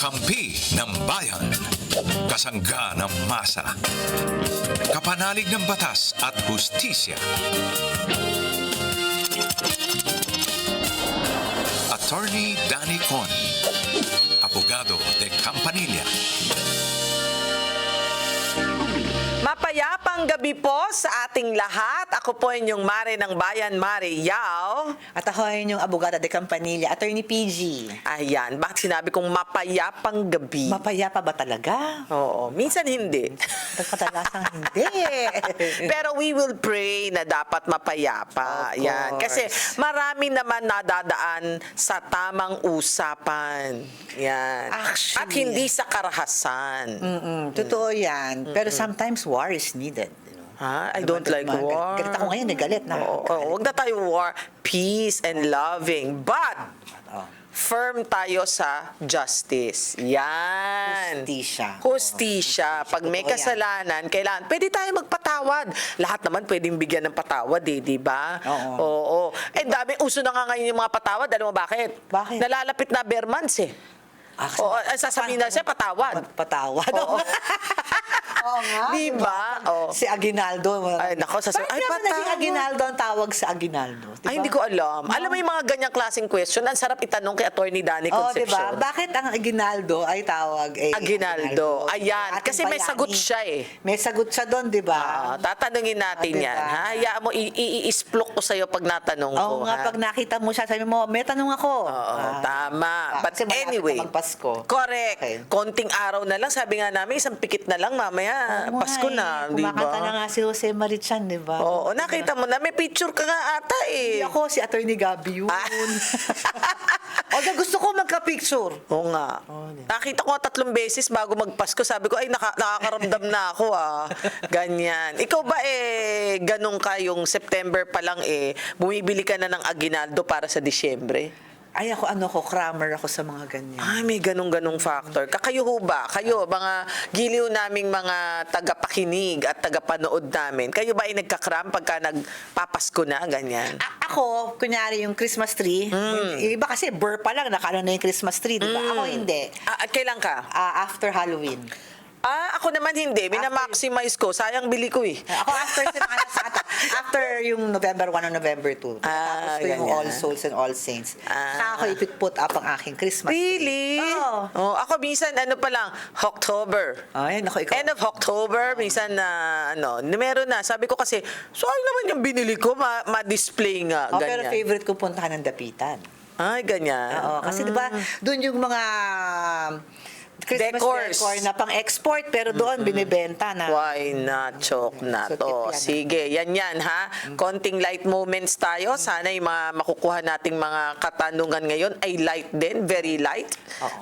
Kakampi ng bayan. Kasangga ng masa. Kapanalig ng batas at hustisya. Attorney Danny Con. Abogado de Campanilla. Mapayapang gabi po sa ating lahat. Ako po inyong Mare ng Bayan, Mare Yao. At ako ay inyong abogada de Campanilla, Attorney PG. Ayan, bakit sinabi kong mapayapang gabi? Mapayapa ba talaga? Oo, minsan hindi. Kadalasang hindi. Pero we will pray na dapat mapayapa. Of Yan. Kasi marami naman nadadaan sa tamang usapan. Yan. Actually. At hindi sa karahasan. Mm, totoo yan. Pero sometimes war is needed. Ha? I Diba, don't like mga- war. Galit ako ngayon, eh, galit na. Oo, oo, huwag na tayo war. Peace and loving. But, Oh. firm tayo sa justice. Yan. Hustisya. Hustisya. Pag may Totoo yan. kasalanan, kailangan, pwede tayo magpatawad. Lahat naman pwedeng bigyan ng patawad eh, di ba? Oo. Oo. Eh, dami, uso na nga ngayon yung mga patawad. Alam mo bakit? Bakit? Nalalapit na bare months eh. Ah, Oo, eh, sasabihin na siya, patawad. Patawad. Oo. Oo nga. Di ba? Oo. Si Aguinaldo. Ay, nako, sasabi- Bakit ay, naman naging patawad. Aguinaldo ang tawag sa Aguinaldo? Diba? Ay, hindi ko alam. Alam mo yung mga ganyang klaseng question, ang sarap itanong kay Attorney Danny Oh, di Concepcion. ba? Bakit ang Aguinaldo ay tawag eh Aguinaldo. Ayan. Ating Kasi may sagot siya eh. May sagot siya doon, di ba? Ah, tatanungin natin Ah, diba? yan. Ha? Hayaan mo, i-isplok ko sa'yo pag natanong ko. Oo nga, ha? pag nakita mo siya, sabi mo, may tanong ako. Oo, Ah, tama. ah, But kasi anyway, na magpasko. correct. Okay. Konting araw na lang, sabi nga namin, isang pikit na lang, mamaya, Oo nga Pasko eh. na, di ba? Kumakanta na nga si Jose Marichan, di ba? Oo, nakita mo na, may picture ka nga ata eh. Hindi ako, si Attorney Gabby yun. Ah. Although gusto ko magka-picture. Oo nga. Oo, di- Nakita ko nga tatlong beses bago magpasko. Sabi ko, ay, naka, nakakaramdam na ako ah. Ganyan. Ikaw ba eh, ganun ka yung September pa lang eh, bumibili ka na ng aginaldo para sa Disyembre? Ay, ako, ano ko, crammer ako sa mga ganyan. Ay, may ganung-ganung factor. Kakayo ho ba? Kayo, mga giliw naming mga tagapakinig at tagapanood namin, kayo ba ay nagkakram pagka nagpapasko na, ganyan? A- ako, kunyari yung Christmas tree, Hmm. yung iba kasi burr pa lang, nakano na yung Christmas tree, di ba? Ako hindi. Ah, at kailan ka? Ah, after Halloween. Ah, ako naman hindi. Minamaximize ko. Sayang bili ko eh. Ako after si mga Santa, after yung November 1 o November 2. Ah, Tapos ko yung ganyan. All Souls and All Saints. Ah. Saka ako ipit-put up ang aking Christmas tree. Really? Oo. Oh, ako minsan ano pa lang, October. Ay, naku, ikaw. End of October, minsan na ano, meron na. Sabi ko kasi, so ano naman yung binili ko, ma- ma-display nga, Oh, pero ganyan. favorite ko puntahan ng Dapitan. Ay, ganyan. Oo, kasi 'di ba, doon yung mga Christmas Decors. decor na pang-export pero doon binibenta na. Why not? Chok na So, to. tip yan, Sige, yan yan ha. Konting light moments tayo. Sana yung mga makukuha nating mga katanungan ngayon ay light din. Very light.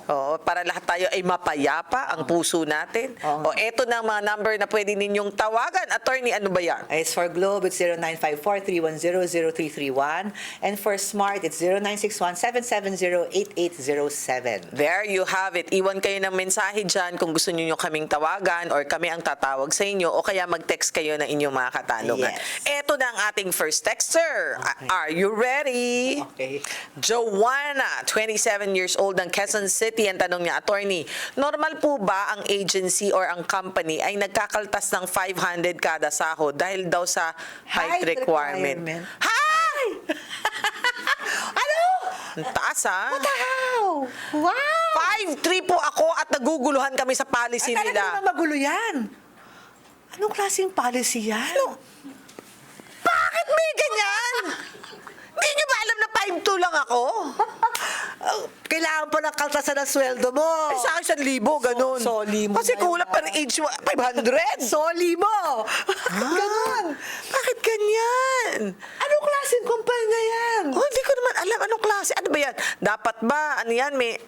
Oo, para lahat tayo ay mapayapa ang puso natin. Oo. O eto na ang mga number na pwede ninyong tawagan. Attorney, ano ba yan? As for Globe, it's 0954-310-0331. And for Smart, it's 0961-770-8807. There you have it. Iwan kayo ng mensahe dyan kung gusto niyo kaming tawagan or kami ang tatawag sa inyo o kaya mag-text kayo ng inyong mga katanungan. Yes. Ito na ang ating first texter. Okay. Are you ready? Okay. Joanna, 27 years old ng Quezon City. Ang tanong niya, attorney, normal po ba ang agency or ang company ay nagkakaltas ng 500 kada sahod dahil daw sa height, Height requirement? requirement. Hi! Ano? Ang taas ha? Wow! Wow! 5'3 po ako at naguguluhan kami sa policy Ay, talaga nila. naman magulo yan. Anong klaseng policy yan? Bakit may ganyan? Hindi niyo ba alam na 5'2 lang ako? Oh, Kailangan pa ng kaltasan ng sweldo mo. Ay, sa akin 1,000, ganun. So- soli mo Kasi na kulang yun, per ah. age, 500. Soli mo! Ganun. Bakit ganyan? Klaseng kumpanya yan? Oh, hindi ko naman alam anong klase. Ano ba yan? Dapat ba? Ano yan? May...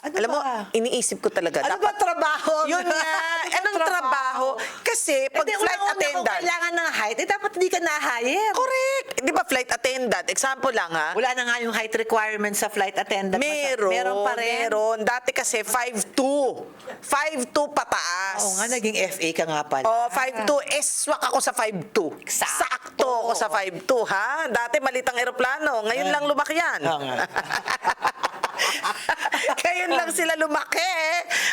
Ano alam mo, ba? iniisip ko talaga. Ano dapat, ba trabaho? Yun nga. Ano Anong trabaho? Kasi pag Hindi, flight unang-una, Kung attendant. kailangan ng height, eh dapat hindi ka na-hire. Correct. Di ba flight attendant? Example lang ha. Wala na nga yung height requirement sa flight attendant. Meron. Meron pa rin. Meron. Dati kasi 5'2". 5'2 pataas. Oo nga, naging FA ka nga pala. Oh, 5'2". Eh, swak ako sa 5'2". Sakto. Sakto ako sa 5'2", ha? Dati malitang eroplano. Ngayon lang lumaki yan. Oo nga. Ngayon lang sila lumaki.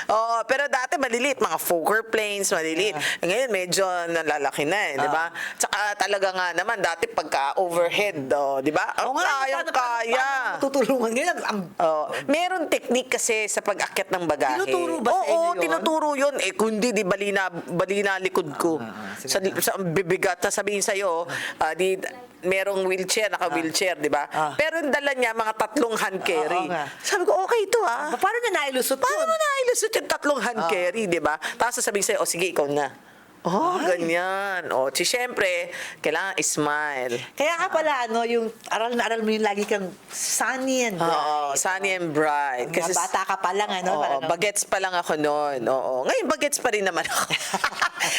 Oo, pero dati maliliit, mga Fokker planes, maliliit. Ngayon medyo nalalaki na eh, di ba? Tsaka talaga nga naman, dati pagka overhead, oh, di ba? Ang kayang kaya. Tutulungan ngayon. Ang, Oh, meron technique kasi sa pag-akyat ng bagahe. Tinuturo ba sa Oo, inyo yun? tinuturo yun. Eh, kundi di balina, balina likod ko. Ah, sige sa, sa bibigat, sasabihin sa'yo, ah, di, merong wheelchair, naka-wheelchair, di ba? Ah. Pero yung dala niya, mga tatlong hand carry. Oo nga. Sabi ko, okay ito ah. paano niya nailusot Paano yun? mo nailusot yung tatlong hand Ah. carry, di ba? Tapos sasabihin sa'yo, oh, sige, ikaw na. Oh, ganyan. Oh, si syempre, kailangan smile. Kaya nga pala, ano, yung aral na aral mo yung lagi kang sunny and bright. Oo, sunny and bright. Kasi bata ka pa lang, ano? Oo, parang- bagets pa lang ako noon. Oo. Ngayon, bagets pa rin naman ako.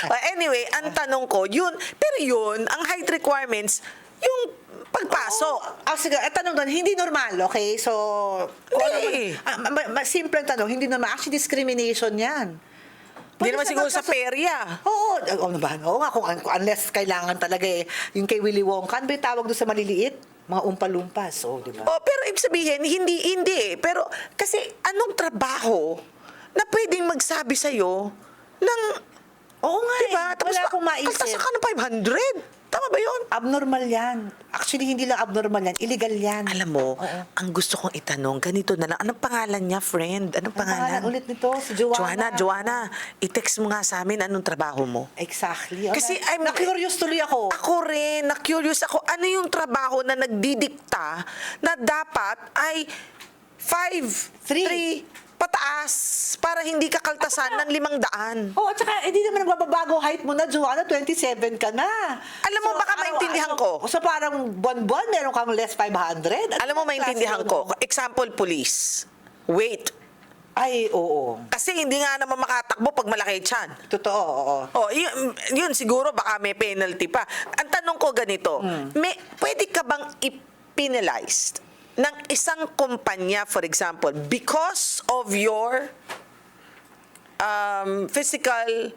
Well, anyway, ang tanong ko, yun, pero yun, ang height requirements, yung pagpasok. Ah, sige, eh, tanong doon, hindi normal, okay? So, kung ano Hindi. man- ah, ma- ma- simple ang tanong, hindi normal. Actually, discrimination yan. Hindi Pwede naman siguro sa magkasu- perya. Oo, oo naman. Oo nga, kung, kung unless kailangan talaga eh, yung kay Willy Wonka, ano ba yung tawag doon sa maliliit? Mga umpalumpas, oh, di ba? Oh, pero ibig sabihin, hindi, hindi. eh. Pero, kasi, anong trabaho na pwedeng magsabi sa'yo ng, Oo nga di ba? eh, wala akong maisip. kaltasan ka ng 500. Tama ba yun? Abnormal yan. Actually, hindi lang abnormal yan, illegal yan. Alam mo, Oo. ang gusto kong itanong, ganito na lang. Anong pangalan niya, friend? Anong Ang pangalan? pangalan ulit nito, si Joanna. Joanna, Joanna, i-text mo nga sa amin anong trabaho mo. Exactly. Kasi Kasi I'm- na-curious tuloy ako. Ako rin, na-curious ako, ano yung trabaho na nagdidikta na dapat ay 5, Three. 3, pataas para hindi ka kaltasan ng limang daan. Oo, oh, at saka hindi naman nagbabago height mo na, Joanna, 27 ka na. Alam mo, baka maintindihan ko. So parang buwan-buwan, meron kang less 500. At Alam mo, maintindihan klase ko. yun? Example, police. Wait. Ay, oo. Kasi hindi nga naman makatakbo pag malaki tiyan. Totoo, oo. Oh, yun, yun siguro baka may penalty pa. Ang tanong ko ganito, may pwede ka bang i-penalize ng isang kumpanya for example because of your um, physical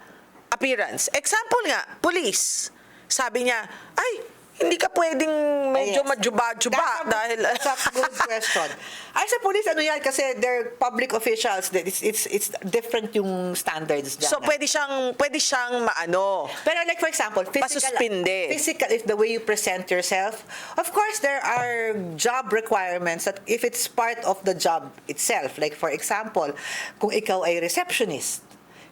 appearance. Example nga, police. Sabi niya, ay, hindi ka pwedeng medyo Yes. majuba-juba That's a- dahil... That's a good question. Ay, sa police, ano yan? Kasi they're public officials. It's, it's, it's different yung standards dyan. so pwede siyang pwede siyang maano. Pero like for example, physical, Pasuspinde. physical is the way you present yourself. Of course, there are job requirements that if it's part of the job itself, like for example, kung ikaw ay receptionist,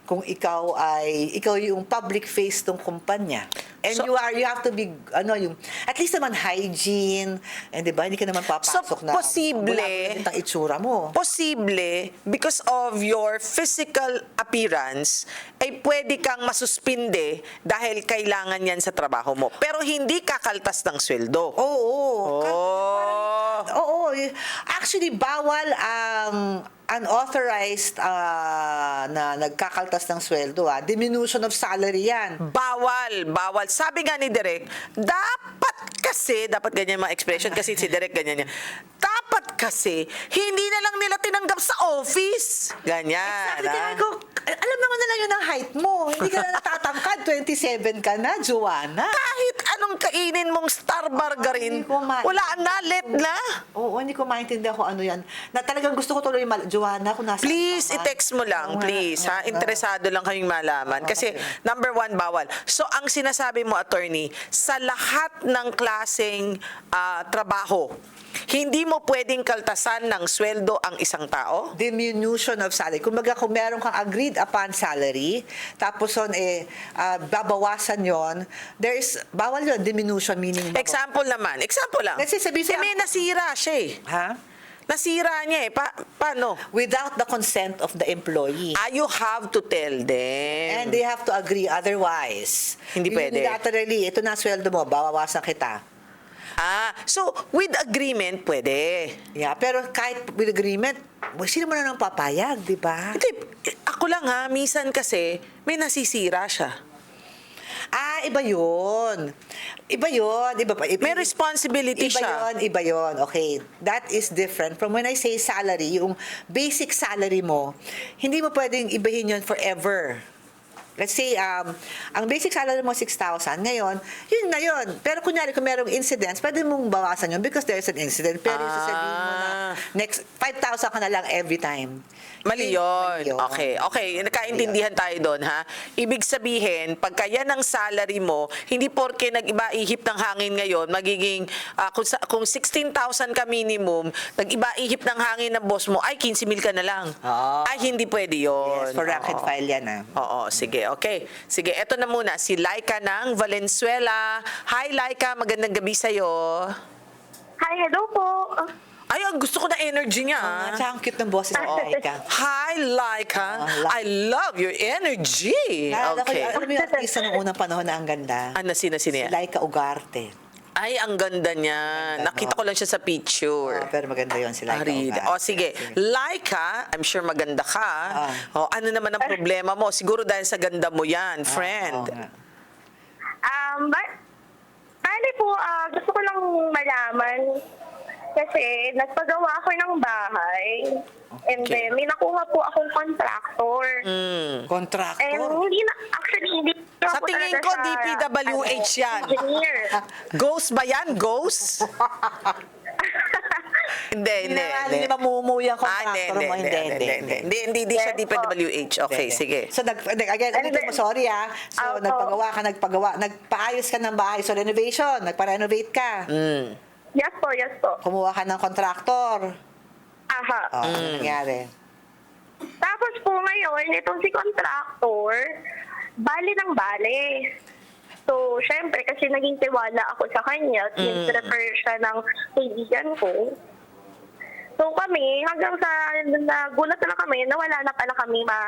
kung ikaw ay ikaw yung public face ng kumpanya. And So- you are you have to be ano yung at least naman hygiene and 'di ba hindi ka naman papasok na posible- ang itsura mo. posible because of your physical appearance ay pwede kang masuspinde dahil kailangan yan sa trabaho mo. Pero hindi kakaltas ng sweldo. Oo. Oh. Oo. Actually, bawal ang unauthorized ah, na nagkakaltas ng sweldo. Ah. Diminution of salary yan. Bawal, bawal. Sabi nga ni Direk, dapat kasi, dapat ganyan mga expression kasi si Direk ganyan niya. Dapat kasi, hindi na lang nila tinanggap sa office. Ganyan. Exactly. ah. Ko, alam naman na lang yun ang height mo. Hindi ka na natatangkad. 27 ka na, Joanna. Kahit anong kainin mong star margarine, Hindi ko ma- wala na, let na. Oo, hindi ko maintindihan kung ano yan. Na talagang gusto ko tuloy, mal- Joanna, kung nasa Please, i-text mo lang, please, ha? Interesado lang kaming malaman. Kasi, number one, bawal. So, ang sinasabi mo, attorney, sa lahat ng klaseng ah, trabaho, hindi mo pwedeng kaltasan ng sweldo ang isang tao? diminution of salary. Kumbaga, kung meron kang agreed upon salary, tapos on, eh, ah, babawasan yon there is, bawal yun, diminution, meaning, baba- Example naman. Example lang. Say, sabi Eh, sa- may nasira siya eh. ha? Nasira niya eh. Pa- paano? Without the consent of the employee. Ah, you have to tell them. And they have to agree otherwise. Hindi pwede. Unilaterally, ito na sweldo mo, bawawasan kita. Ah, so, with agreement, pwede. Yeah, pero kahit with agreement, sino mo na nang papayag, di ba? Hindi, ako lang ha, minsan kasi, may nasisira siya. Ah, iba yun. Iba yun. Iba pa. Iba, May responsibility iba siya. yun, iba yun. Okay. That is different from when I say salary, yung basic salary mo, hindi mo pwedeng ibahin yun forever. Let's say, um, ang basic salary mo 6,000. Ngayon, yun na yun. Pero kunyari, kung merong incidents, pwede mong bawasan yun because there's an incident. Pero yung sasabihin mo na, Ah. next 5,000 ka na lang every time. Mali yun. mali yun. Okay, okay. Nakaintindihan tayo doon, ha? Ibig sabihin, pagka yan ang salary mo, hindi porke nag-iba ihip ng hangin ngayon, magiging, ah, kung, sa- kung 16,000 ka minimum, nag-iba ihip ng hangin ng boss mo, ay 15 mil ka na lang. Oo. Ay, hindi pwede yun. Yes, for Oo. file yan ah. Oo, sige. Okay. Sige, eto na muna. Si Laika ng Valenzuela. Hi, Laika. Magandang gabi sa'yo. Hi, hello po. Ay, ang gusto ko na energy niya. Ah, ah. tsaka ang cute ng boses mo, Laika. Hi, Laika. Oh. I love your energy. Naalala ko, Okay. alam mo yung artista noong unang panahon na ang ganda? Ano, sino, sino Si yan? Laika Ugarte. Ay, ang ganda niya. Ganda, Nakita no? ko lang siya sa picture. Oh, pero maganda yun si Laika Arida. Ugarte. O sige, Laika, I'm sure maganda ka. Ah. O, ano naman ang problema mo? Siguro dahil sa ganda mo yan, Ah, friend. oo nga. Um, ba- bali po, ah, gusto ko lang malaman kasi nagpagawa ako ng bahay and Okay. then may nakuha po akong contractor. Mm. Contractor. And hindi na, actually, hindi na Sa tingin ko, siya, DPWH ano, yan. Engineer. Ghost ba yan? Ghost? hindi, Hindi hindi. hindi mamumuy ang Ah, contractor mo. hindi, hindi, hindi. Hindi, hindi, hindi siya. DPWH. Okay, sige. So, nag, again, And ulitin mo, sorry ah. So, nagpagawa ka, nagpagawa, nagpaayos ka ng bahay. So, renovation, nagpa-renovate ka. Mm. Yes po, yes po. Kumuha ka ng contractor. Aha. Oh, ano nangyari? Tapos po ngayon, itong si contractor, bali ng bali. So, syempre, kasi naging tiwala ako sa kanya, since refer siya ng kaibigan ko. So kami, hanggang sa nagulat na lang kami na wala na pala kami ma,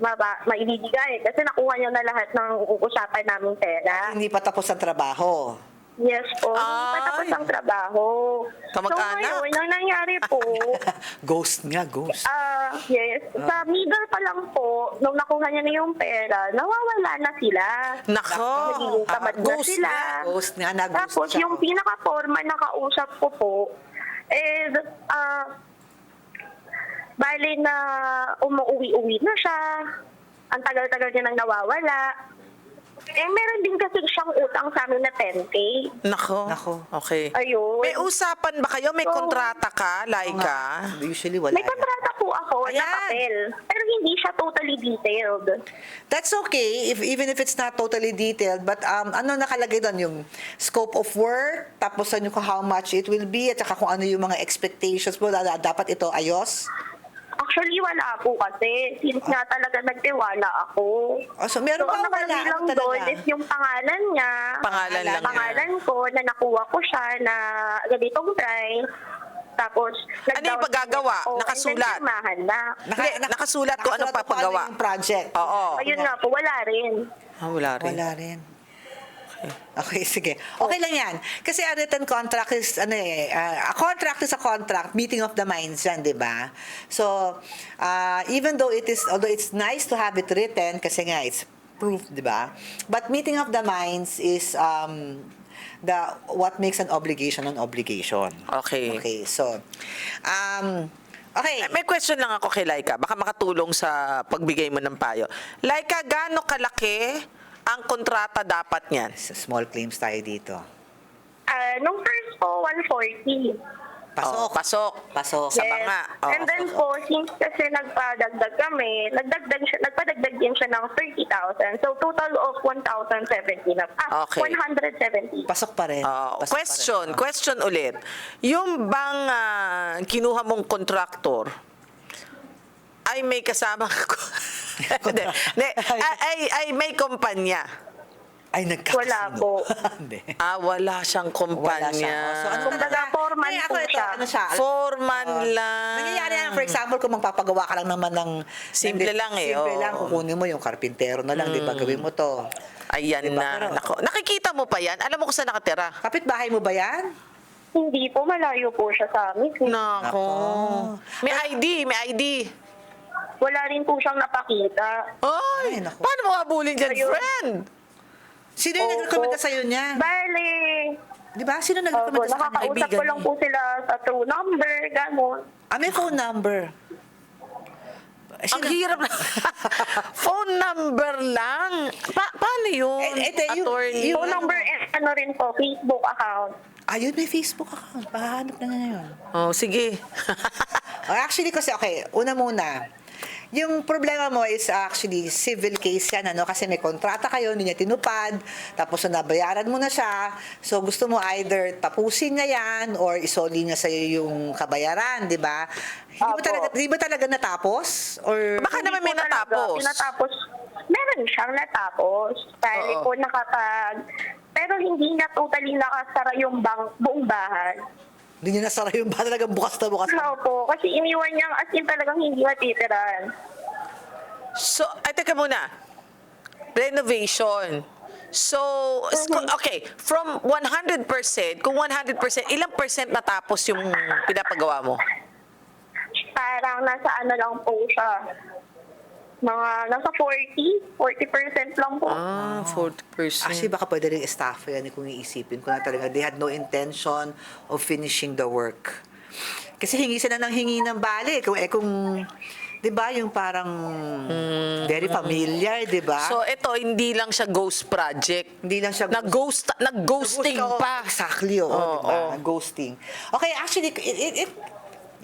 ma, ma, maibibigay. Kasi nakuha niya na lahat ng uusapan naming pera. Hindi pa tapos ang trabaho. Yes po, hindi pa Ay. tapos ang trabaho. So Kamag-anak. ngayon, ang nangyari po, ghost nga, ghost. Ah, yes. Sa middle pa lang po, nung nakuha niya na yung pera, nawawala na sila. Nako. Nagiging tamad na ghost sila. nga. Ghost nga, nag-ghost Tapos siya. yung pinaka-forma na kausap ko po, eh, ah, bali na umuwi-uwi na siya. Ang tagal-tagal niya nang nawawala. Eh, meron din kasi siyang utang sa amin na 10K. Nako. Nako. Okay. Ayun. May usapan ba kayo? May So, kontrata ka, Laika? Usually wala. May yan. kontrata po ako Ayan. na papel. Pero hindi siya totally detailed. That's okay, if even if it's not totally detailed. But um, ano nakalagay doon? Yung scope of work, tapos ano kung how much it will be, at saka kung ano yung mga expectations mo, na dapat ito ayos. Actually, wala po kasi. Since nga talaga nagtiwala ako. Oh, so meron so, pa ang wala? nakalagay lang Ano talaga? doon is yung pangalan niya. Pangalan lang niya. Pangalan ko na nakuha ko siya na ganitong price. Tapos, Ano yung paggagawa? nag-down ako, Nakasulat? And then, pirmahan na. Hindi, nakasulat kung anong nakasulat papagawa. Kung ano yung project. Oo. Ayun nga po, wala rin. Ah, wala rin. Wala rin. Okay, sige. Okay lang yan. Kasi a written contract is, ano eh, uh, a contract is a contract, meeting of the minds yan, di ba? So, uh, even though it is, although it's nice to have it written, kasi nga, it's proof, di ba? But meeting of the minds is, um, the, what makes an obligation an obligation. Okay. Okay, so, um, okay. May question lang ako kay Laika. Baka makatulong sa pagbigay mo ng payo. Laika, gaano kalaki ang kontrata dapat niyan? Small claims tayo dito. Ah, nung first po, 140. Pasok. Oh, pasok. Pasok. Sa banga. Oh, And then pasok. po, since kasi nagpadagdag kami, nagdagdag siya, nagpadagdag din siya ng 30,000. So, total of 1,070 na. Ah, Okay. 170. Pasok pa rin. Ah, Pasok pa rin. question, Ah. question ulit. Yung bang ah, kinuha mong kontraktor ay may kasama Hindi, hindi. ay, ay, ay may kumpanya. Ay, nagkakasino. Wala po. Hindi. Ah, wala siyang Wala kumpanya. siya. Oh, So, ano Kumbaga, talaga? foreman Ay, ako po ito, siya. Ano siya? Foreman Oo. lang. Nangyayari yan, for example, kung magpapagawa ka lang naman ng... Simple ng- lang eh, Simple oo. lang, kukunin mo yung karpintero na lang, di ba? Gawin mo to. Ayan Diba? na. Pero- Nako. Nakikita mo pa yan? Alam mo kung saan nakatira? Kapit-bahay mo ba yan? Hindi po, malayo po siya sa amin. Nako. Nako. May ID, may ID. Wala rin po siyang napakita. Ay, Ay, naku. paano mo habulin dyan, Ayun. friend? Sino yung Opo. nag-recommend na sa'yo niya? Bale, Di ba? Sino opo, nag-recommend sa kanya? nakakausap kaibigan ko lang niya. po sila sa true number, gano'n. Ah, may phone number. Eh, Ang sino- hirap na. Phone number lang. Pa paano yun? Eh, eh, yung- Attorney? yung- Phone number and ano rin po, Facebook account. Ayun, may Facebook account. Pahanap na niya yun. Oh, sige. Oh, actually, kasi, okay, una muna. Yung problema mo is actually civil case yan, ano? Kasi may kontrata kayo, hindi niya tinupad, tapos na nabayaran mo na siya. So, gusto mo either tapusin niya yan or isoli niya sa'yo yung kabayaran, di ba? Hindi ba Opo. talaga, hindi ba talaga natapos? Or, Baka Hindi naman po may talaga. natapos. Pinatapos. Meron siyang natapos. Dahil Oo. po nakapag... Pero hindi na totally nakasara yung bang, buong bahay. Hindi niya nasara yung ba talagang bukas na bukas? Oo po. Kasi iniwan niya as in talagang hindi matitiran. So, ay, teka muna. Renovation. So, sco- okay, from 100%, kung 100%, ilang percent natapos yung pinapagawa mo? Parang nasa ano lang po siya. Mga nasa 40, 40% lang po. Ah, 40%. Actually, baka pwede rin staff yan eh, kung iisipin ko na talaga they had no intention of finishing the work. Kasi hingi sila ng hingi ng bali. Kung, eh, kung, di ba, yung parang very familiar, di ba? So, ito, hindi lang siya ghost project. hindi lang siya Nag-ghost, nag-ghosting Oo, pa. Exactly, oo, Oo, di ba? oo. Ghosting. Okay, actually, it, it, it-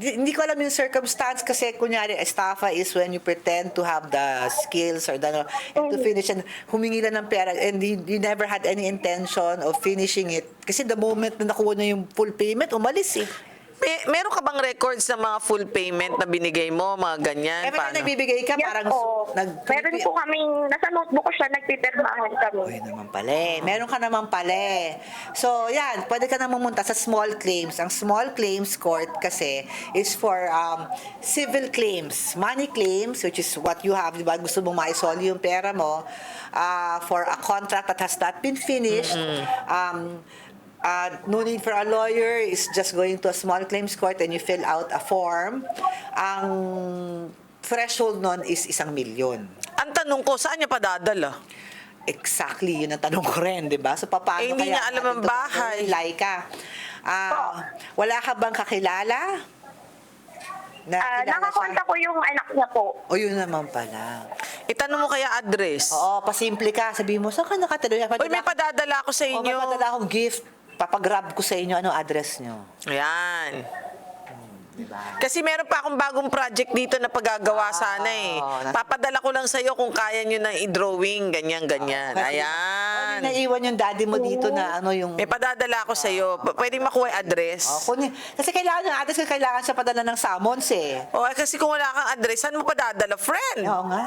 hindi ko alam yung circumstance kasi kunyari, estafa is when you pretend to have the skills or the, and to finish and humingi lang ng pera and you, you never had any intention of finishing it. Kasi the moment na nakuha na yung full payment, umalis eh. May, meron ka bang records ng mga full payment na binigay mo, mga ganyan? Time Paano? nagbibigay ka, Yes parang po. nag... Meron po kaming, nasa notebook ko siya, nagpipirmahan kami. Uy, naman pala eh. Meron ka naman pala eh. So, yan, pwede ka na pumunta sa small claims. Ang small claims court kasi is for um, civil claims. Money claims, which is what you have, di ba? Gusto mong maisoli yung pera mo uh, for a contract that has not been finished. Um, uh, no need for a lawyer. It's just going to a small claims court and you fill out a form. Ang threshold nun is isang milyon. Ang tanong ko, saan niya padadala? Exactly, yun ang tanong ko rin, di ba? So, paano Eh, hindi kaya niya alam ang ito bahay. Laika, ah, wala ka bang kakilala? Na Ah, kilala nakakonta siya? ko yung anak niya po. O, yun naman pala. Itanong mo kaya address? Oo, pasimple ka. Sabihin mo, saan ka nakatalo? Uy, may padadala ako sa inyo. may padala akong gift. Papagrab ko sa inyo. Ano address nyo? Ayan. Diba? Kasi meron pa akong bagong project dito na pagagawa sana eh. nas- Papadala ko lang sa iyo kung kaya nyo na i-drawing, ganyan, ganyan. Ano, Ayan. naiwan yung daddy mo dito na ano yung... May padadala ako sa iyo. P- Pwede makuha yung address. Oh, kunin. Kasi kailangan yung address, kailangan siya padala ng summons eh. O, eh, kasi kung wala kang address, saan mo padadala? Friend! Oo nga.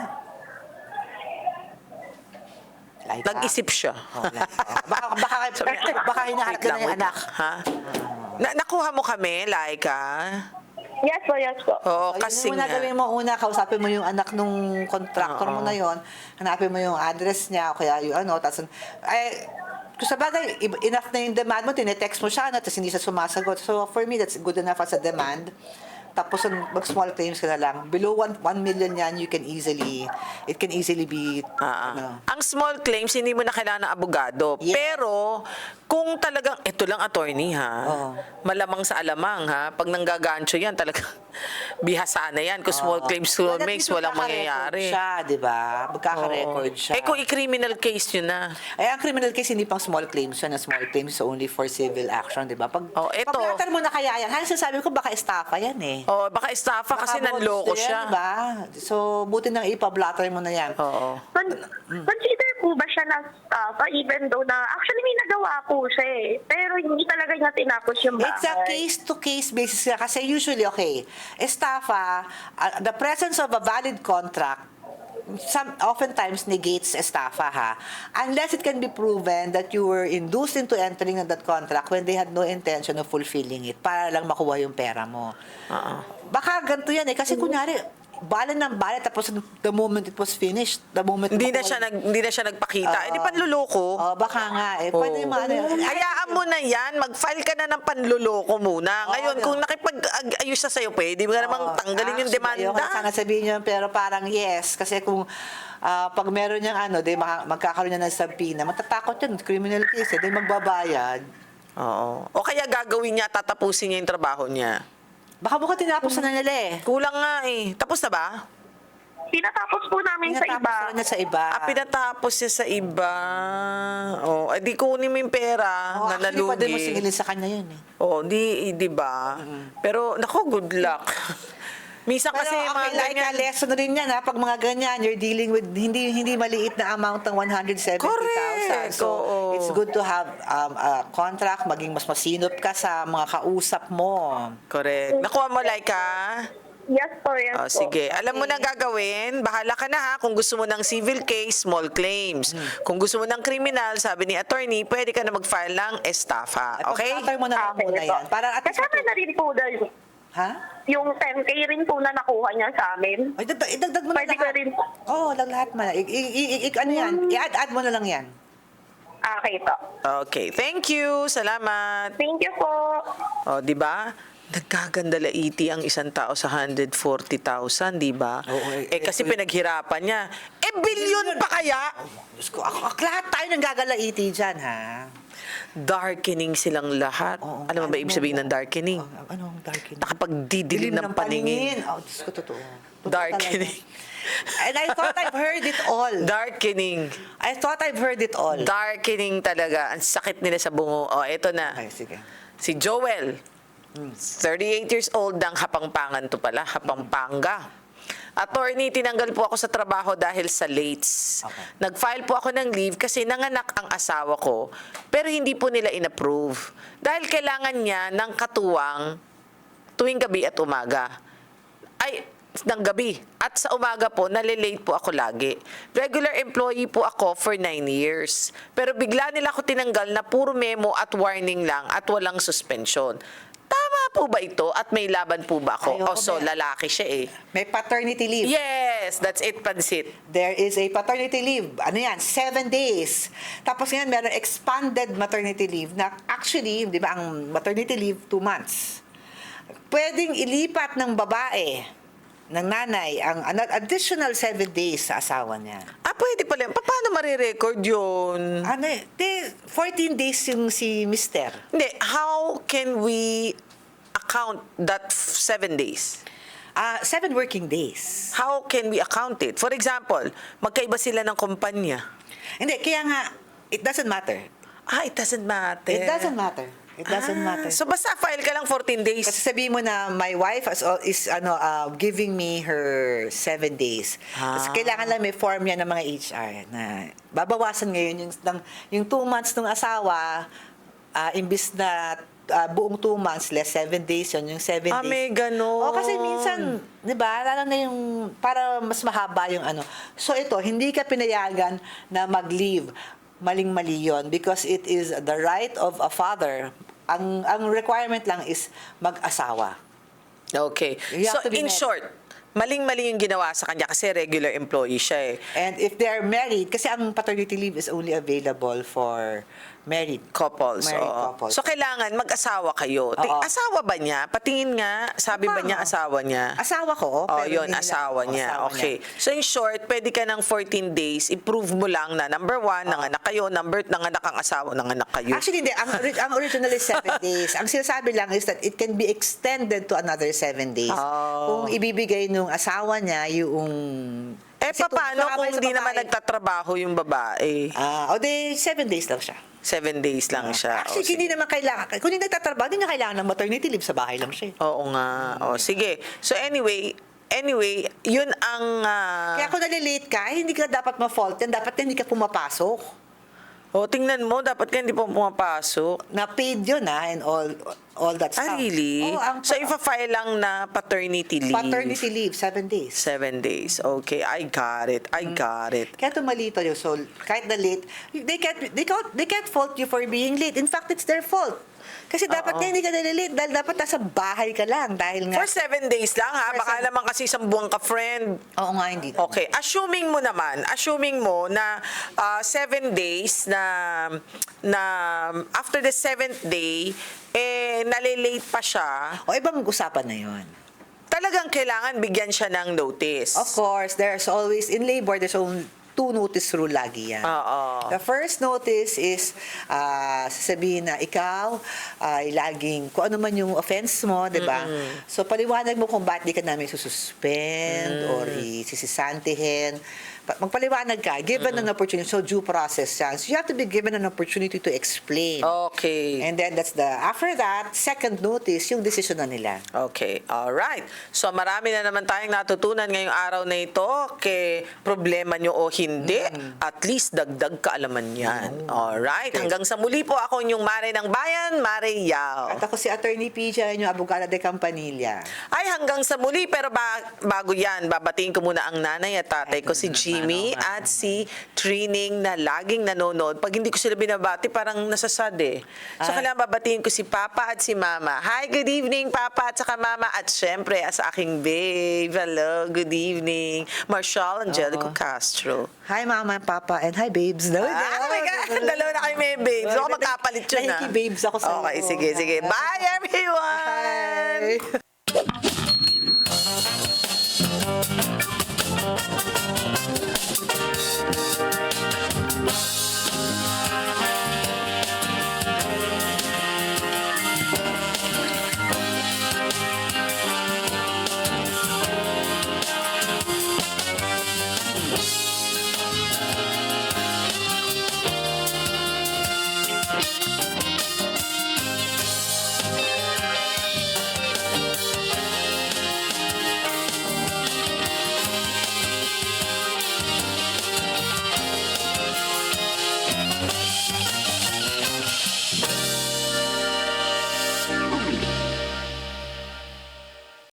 Laika. Nag-isip siya. Oh, like, oh. baka, baka, baka hinahanap ka na yung anak. Ha? Na nakuha mo kami, Laika? Yes po, yes po. Oo, So, kasi yun yung una nga. gawin mo una, kausapin mo yung anak nung contractor mo Oo. na yon, hanapin mo yung address niya, o kaya yung ano, tapos, ay, kung sa bagay, i- enough na yung demand mo, tinetext mo siya, ano, tapos hindi siya sumasagot. So, for me, that's good enough as a demand. Tapos, mag-small claims ka na lang. Below 1 million yan, you can easily, it can easily be, ah. ano, Ang small claims, hindi mo na kailangan ng abogado. Yes. Pero, kung talagang, ito lang attorney ha, Oo. malamang sa alamang ha, pag nanggagancho yan, talaga, bihasa na yan. Kung small claims, small Well, at makes, walang mangyayari. siya, di ba? Magkaka-record Oo. siya. Eh, kung i-criminal case yun na. Eh, ang criminal case, hindi pang small claims siya. Na small claims is only for civil action, di ba? Pag, Oh, eto. pag mo na kaya yan, halos sabi ko, baka estafa yan eh. O, baka estafa kasi Baka nanloko yan, siya. Diba? So, buti nang ipablatter mo na yan. Oo. Con- consider po ba siya na staff, ah, even though na, actually may nagawa po siya eh. Pero hindi talaga niya tinapos yung bahay. It's a case-to-case basis nga. Kasi usually, okay, estafa, uh, the presence of a valid contract, some oftentimes negates estafa ha? Unless it can be proven that you were induced into entering on that contract when they had no intention of fulfilling it para lang makuha yung pera mo. Oo. baka ganito yan eh. Kasi kunyari bala ng bala tapos the moment it was finished the moment Hindi na siya nag hindi na siya nagpakita. Oo. Hindi panluloko. oh baka nga eh pwede ano Hayaan mo na yan. Mag-file ka na ng panluloko muna. Oo, Ngayon, kung nakipag-ayos siya sa'yo, pwede mo na namang tanggalin yung Actually, ayoko na demanda. sana sabihin yun, pero parang yes. Kasi kung ah, pag meron niyang ano, di, magkakaroon niya ng sabina, matatakot yun, criminal case, eh, di magbabayad. Oo. O kaya gagawin niya, tatapusin niya yung trabaho niya. Baka buka tinapos na nila eh. Kulang nga eh. Tapos na ba? Pinatapos po namin sa Pinatapos iba. na niya sa iba. Ah, pinatapos niya sa iba. Oh, eh, di kunin mo yung pera Oh, na actually, pwede mo nalugi. singilin sa kanya yun eh. Oh, di, di ba? Pero, nako, good luck. Minsan Pero kasi okay, mga like ganyan. lesson rin yan ha, pag mga ganyan, you're dealing with hindi hindi maliit na amount ng 170,000. Correct, So, oo. it's good to have um, a contract, maging mas masinop ka sa mga kausap mo. Correct. Nakuha mo, Laika? Yes po, yes Oh, po. sige. Alam mo na gagawin. Bahala ka na ha. Kung gusto mo ng civil case, small claims. Hmm. Kung gusto mo ng criminal, sabi ni attorney, pwede ka na mag-file ng estafa. At Okay? pag-counter mo na lang Okay muna po. yan. Para at least, Kasama na rin po doon. Ha? Yung 10K rin po na nakuha niya sa amin. Ay, dagdag, idagdag mo na Pwede ko lahat. rin. Oo, oh, lang lahat mo na. I, i, i, i- ano yan? I-add-add mo na lang yan. Okay po. Okay. Thank you. Salamat. Thank you po. O, di ba? Nagkaganda laiti ang isang tao sa 140,000, di ba? Oo, eh, eh, kasi eh, pinaghirapan niya. Eh, bilyon pa kaya? Diyos ko, ako, ako, lahat tayo nang gagalaiti dyan, ha? Darkening silang lahat. Oo, Alam mo ba ano ibig sabihin ng darkening? Oh, anong darkening? Nakapagdidilim ng paningin. Oh, Diyos ko, totoo. Totoo Darkening. talaga. And I thought I've heard it all. Darkening. I thought I've heard it all. Darkening talaga. Ang sakit nila sa bungo. O, eto na. Ay, sige. Si Joel, 38 years old, ang hapangpangan to pala, hapangpanga. Attorney, tinanggal po ako sa trabaho dahil sa lates. Okay. Nag-file po ako ng leave kasi nanganak ang asawa ko, pero hindi po nila inapprove. Dahil kailangan niya ng katuwang tuwing gabi at umaga. Ay, ng gabi. At sa umaga po, nalilate po ako lagi. Regular employee po ako for 9 years. Pero bigla nila ako tinanggal na puro memo at warning lang at walang suspension. Po ba ito? At may laban po ba ako? Ayoko oh, so ba? lalaki siya eh. May paternity leave. Yes, that's it, Pansit. There is a paternity leave. Ano yan? Seven days. Tapos ngayon, meron expanded maternity leave na actually, di ba, ang maternity leave, two months. Pwedeng ilipat ng babae, ng nanay, ang an- additional seven days sa asawa niya. Ah, pwede pala. Pa- Paano marirecord yun? Ano eh, di, 14 days yung si mister. Hindi, how can we account that seven days? Ah, seven working days. How can we account it? For example, magkaiba sila ng kumpanya. Hindi, kaya nga, it doesn't matter. Ah, it doesn't matter. It doesn't matter. It doesn't Ah, matter. So basta file ka lang 14 days. Kasi sabihin mo na my wife is, is ano uh, giving me her seven days. Kasi Ah. kailangan lang may form yan ng mga HR na babawasan ngayon yung, ng, yung two months ng asawa, uh, imbis na uh, buong two months, less seven days yun, yung seven Ah, days. may ganon. O kasi minsan, di ba, lalo na yung, para mas mahaba yung ano. So ito, hindi ka pinayagan na mag-leave. Maling-mali yun because it is the right of a father. Ang, ang requirement lang is mag-asawa. Okay. So in married. short, maling-mali yung ginawa sa kanya kasi regular employee siya eh. And if they're married, kasi ang paternity leave is only available for married. Couples. Married oo. couples. So kailangan mag-asawa kayo. Ti- Oo. Asawa ba niya? Patingin nga, sabi ba niya asawa niya? Asawa ko. Oh, pero yun, hindi nila- asawa oh, niya. asawa okay. niya. So in short, pwede ka ng 14 days, i-prove mo lang na number one, nanganak kayo, number, nanganak ang asawa, nanganak kayo. Actually, hindi. Ang, ori- ang original is seven days. Ang sinasabi lang is that it can be extended to another seven days. Oh. Kung ibibigay nung asawa niya yung... eh, Kasi paano kung hindi naman nagtatrabaho yung babae? Ah, o di, seven days lang siya. Seven days lang siya. Actually, O, hindi naman kailangan. Kung hindi nagtatrabaho, hindi niya kailangan ng maternity leave sa bahay lang siya. eh. Oo nga. O, sige. So anyway, anyway, yun ang... ah, Kaya kung nalilate ka, hindi ka dapat ma-fault yan. Dapat hindi ka pumapasok. O, tingnan mo, dapat ka hindi pa pumapasok. Na paid yun ha, and all all that stuff. Ah, really? Oo, ang so, ipa-file lang na paternity leave. paternity leave, seven days. Seven days. Okay, I got it. I got it. Kaya tumalito yun. So, kahit na late, they can't, they can't, they can't fault you for being late. In fact, it's their fault. Kasi dapat Oo. nga hindi ka nalilate dahil dapat nasa bahay ka lang dahil nga... For seven days lang ha. For Baka seven- naman kasi isang buwan ka friend. Oo nga, hindi. Okay, assuming mo naman, assuming mo na ah, seven days na na after the seventh day, eh, nalilate pa siya, O ibang usapan na yun. talagang kailangan bigyan siya ng notice. Of course, there's always, in labor, there's only, two notice rule lagi yan. Oo. The first notice is ah, sasabihin na ikaw ay laging kung ano man yung offense mo, 'di ba? So paliwanag mo kung bakit di ka namin sususpend or isisisantihin. Pa- Magpaliwanag ka, given an opportunity, so due process yan. So you have to be given an opportunity to explain. Okay. And then that's the, after that, second notice, yung decision na nila. Okay, all right. So marami na naman tayong natutunan ngayong araw na ito kay problema nyo o hindi. At least dagdag kaalaman yan. All right. Hanggang sa muli po ako yung Mare ng Bayan, Mare Yao. At ako si Attorney PJ, yung abogada de Campanilla. Ay, hanggang sa muli. Pero ba- bago yan, babatiin ko muna ang nanay at tatay ko, si Jimmy Manong, at si Trining na laging nanonood. Pag hindi ko sila binabati, parang nasasad eh. So, Ay. kailangan babatiin ko si Papa at si Mama. Hi, good evening, Papa at saka Mama. At syempre, as aking babe. Hello, good evening. Marshall Angelico Oo. Castro. Hi, Mama and Papa, and hi, babes. No, Ah, oh my God! Dalawa na kayo may babes. Ako magkapalit yun ah. Nahiki-babes ako sa'yo. Okay, sige, sige. Bye, everyone! Bye.